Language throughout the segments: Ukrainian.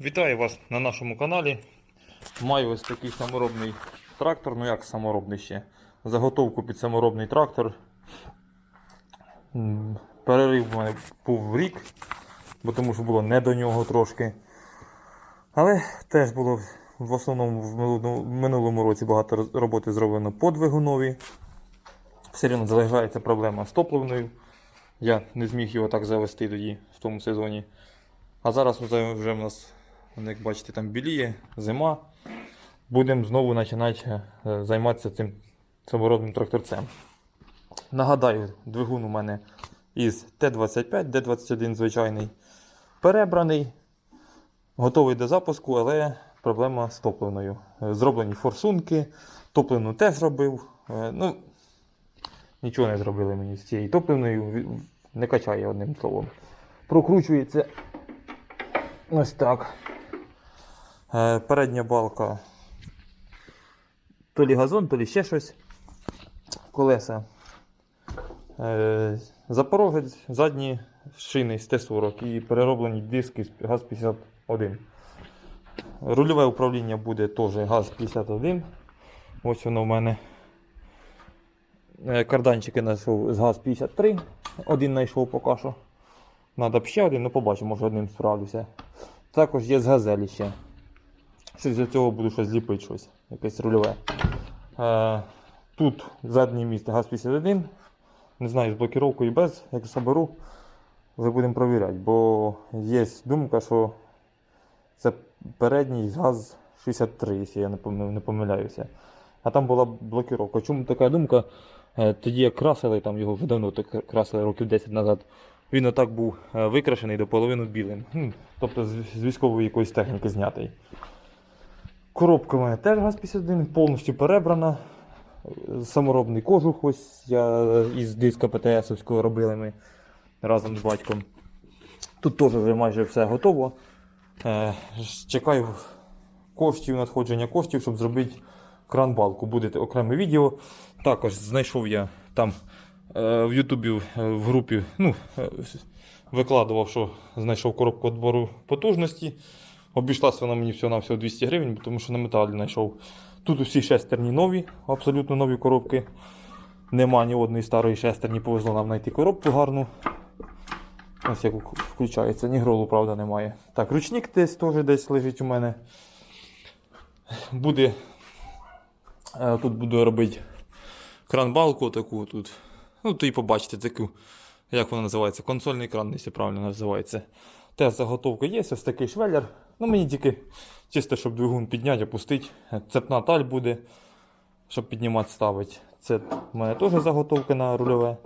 Вітаю вас на нашому каналі. Маю ось такий саморобний трактор, ну як саморобний ще. Заготовку під саморобний трактор. Перерив у мене був рік, бо тому що було не до нього трошки. Але теж було в основному в минулому- році багато роботи зроблено по двигунові. Все одно залишається проблема з топливною. Я не зміг його так завести тоді в тому сезоні. А зараз вже, в нас, ну, як бачите, там біліє, зима. Будемо знову починати е, займатися цим саморобним тракторцем. Нагадаю, двигун у мене із Т-25, Д-21 звичайний, перебраний, готовий до запуску, але проблема з топливною. Е, Зроблені форсунки, топливну теж робив. Е, Ну, нічого не зробили мені з цією топливною, не качає одним словом. Прокручується Ось так. Е, передня балка. То лі газон, то лі ще щось. Колеса. Е, Запорожець, задні шини з Т-40 і перероблені диски з ГАЗ-51. Рульове управління буде теж ГАЗ-51. Ось воно в мене. Е, Карданчики знайшов з ГАЗ-53. Один знайшов поки що. Надо б ще один, ну побачимо, може одним справлюся. Також є з газелі ще. Щось з цього буду щось ліпити, щось, якесь рульове. Е, тут заднє місце ГАЗ-51. Не знаю, з блокіровкою без, як заберу, вже будемо провіряти, бо є думка, що це передній ГАЗ-63, якщо я не помиляюся. А там була блокіровка. Чому така думка? Е, Тоді як красили, там його вже давно так красили років 10 назад. Він отак був е, викрашений до половини білим. Хм, Тобто з військової якоїсь техніки знятий. Коробка мене теж ГАЗ-51, повністю перебрана. Саморобний кожух, ось я е, із диска ПТСовського робили ми разом з батьком. Тут теж вже майже все готово. Е, чекаю коштів, надходження коштів, щоб зробити кран-балку. Буде окреме відео. Також знайшов я там е, в Ютубі в групі ну, викладував, що знайшов коробку відбору потужності. Обійшлася вона мені всього на всього 200 гривень, тому що на металі знайшов. Тут усі шестерні нові, абсолютно нові коробки. Нема ні одної старої шестерні, повезло нам знайти коробку гарну. Ось як включається, ні гролу, правда, немає. Так, ручник десь теж десь лежить у мене. Буде. е, Тут буду робити кран-балку таку тут. Ну, то і побачите таку, як вона називається, консольний кран, якщо правильно називається. Теж заготовка є, ось такий швеллер. Ну, мені тільки чисто, щоб двигун підняти, опустити. Цепна таль буде, щоб піднімати, ставити. Це в мене теж заготовка на рульове. Е,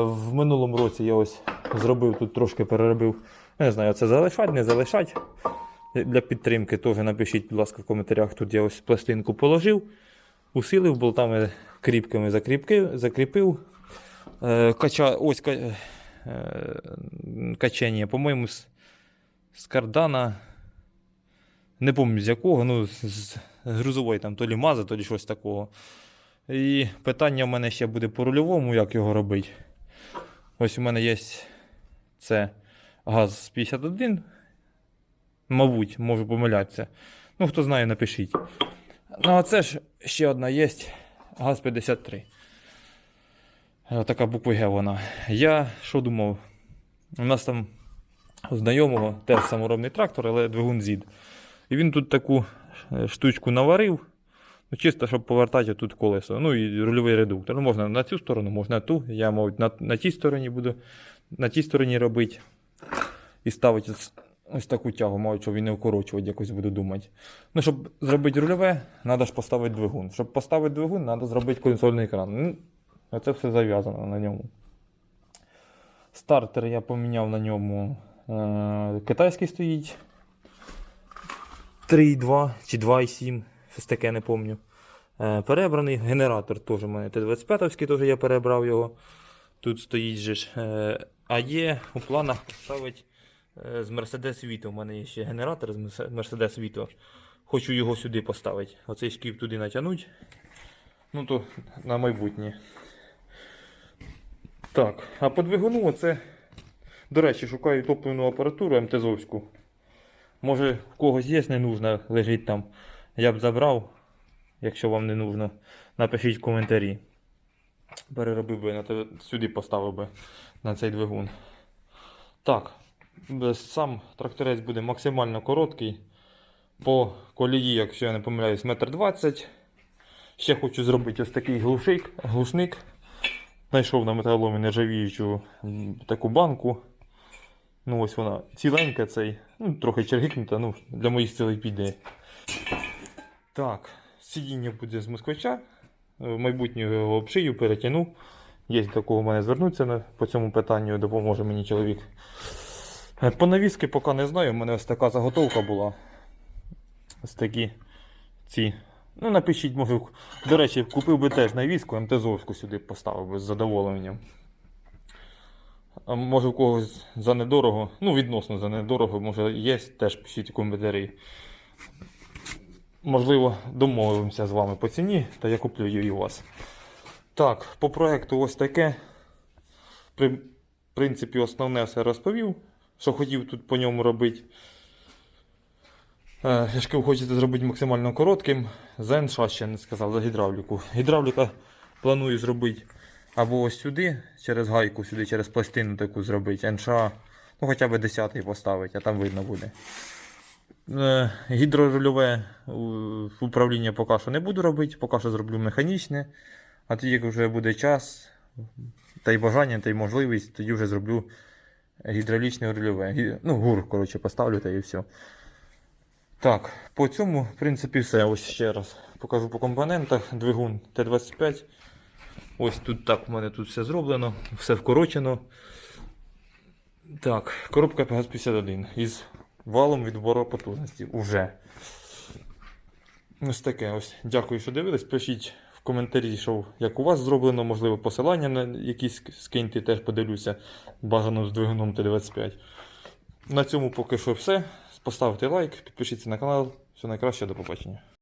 В минулому році я ось зробив тут трошки переробив. Не знаю, це залишать, не залишать. Для підтримки теж напишіть, будь ласка, в коментарях. Тут я ось пластинку положив, усилив, болтами кріпками закріпки, закріпив. Е, Кача, ось ка, е, по-моєму, з, з кардана. Не пам'ятаю з якого, ну, з, з грузової там то лі маза, то лі щось такого. І питання в мене ще буде по рульовому, як його робити. Ось у мене є це газ 51. Мабуть, можу помилятися. Ну, хто знає, напишіть. Ну, а це ж ще одна є газ 53. Е, Така буква Г вона. Я що думав? У нас там у знайомого теж саморобний трактор, але двигун зід. І він тут таку е, штучку наварив. Ну, чисто, щоб повертати тут колесо. Ну і рульовий редуктор. Ну, можна на цю сторону, можна ту. Я, мабуть, на, на тій стороні буду на тій стороні робити. І ставити ось, таку тягу, мабуть, щоб він не вкорочувати, якось буду думати. Ну, щоб зробити рульове, треба ж поставити двигун. Щоб поставити двигун, треба зробити консольний екран. Ну, оце все зав'язано на ньому. Стартер я поміняв на ньому. Е, китайський стоїть. 3,2 чи 2,7, щось таке не пам'ятаю. Е, перебраний генератор теж у мене Т-25 теж я перебрав його. Тут стоїть же ж. Е, а є у планах поставити з Mercedes Vito. У мене є ще генератор з Mercedes Vito. Хочу його сюди поставити. Оцей шків туди натягнути. Ну то на майбутнє. Так, а по двигуну оце. До речі, шукаю топливну апаратуру МТЗовську. Може, в когось є, не нужно, лежить там. Я б забрав, якщо вам не нужно. Напишіть в коментарі. Переробив би на сюди поставив би на цей двигун. Так, е, сам тракторець буде максимально короткий. По колії, якщо я не помиляюсь, метр двадцять. Ще хочу зробити ось такий глушик, глушник. Знайшов на металоломі нержавіючу таку банку. Ну, ось вона ціленька цей. Ну, трохи чергикнута, ну, для моїх цілей піде. Так, сидіння буде з москвича. В майбутнього обшию, перетягну. Є до кого в мене звернуться по цьому питанню, допоможе мені чоловік. Е, По навіски поки не знаю, у мене ось така заготовка була. Ось такі ці. Ну, напишіть, може, до речі, купив би теж навіску, МТЗовську сюди поставив би з задоволенням. А може в когось за недорого, ну відносно за недорого, може є, теж пишіть у коментарі. Можливо, домовимося з вами по ціні, та я куплю її у вас. Так, по проекту ось таке. При принципі, основне все розповів, що хотів тут по ньому робити. Е, кажу, хочете зробити максимально коротким. За НШ ще не сказав, за гідравліку. Гідравліка планую зробити або ось сюди, через гайку, сюди, через пластину таку зробити. НШ, ну хоча б 10 поставити, а там видно буде. Е, Гідрорульове управління поки що не буду робити, поки що зроблю механічне. А тоді, як вже буде час, та й бажання, та й можливість, тоді вже зроблю гідравлічне рульове. Ну, гур, коротше, поставлю та і все. Так, по цьому, в принципі, все. Ось ще раз покажу по компонентах. Двигун Т-25. Ось тут так у мене тут все зроблено, все вкорочено. Так, коробка ПГАЗ-51 із валом відбору потужності. Уже. Ось таке ось. Дякую, що дивились. Пишіть в коментарі, що як у вас зроблено, можливо, посилання на якісь скиньте, теж подивлюся. Бажано з двигуном Т-25. На цьому поки що все. Поставте лайк, підпишіться на канал. Все найкраще, до побачення.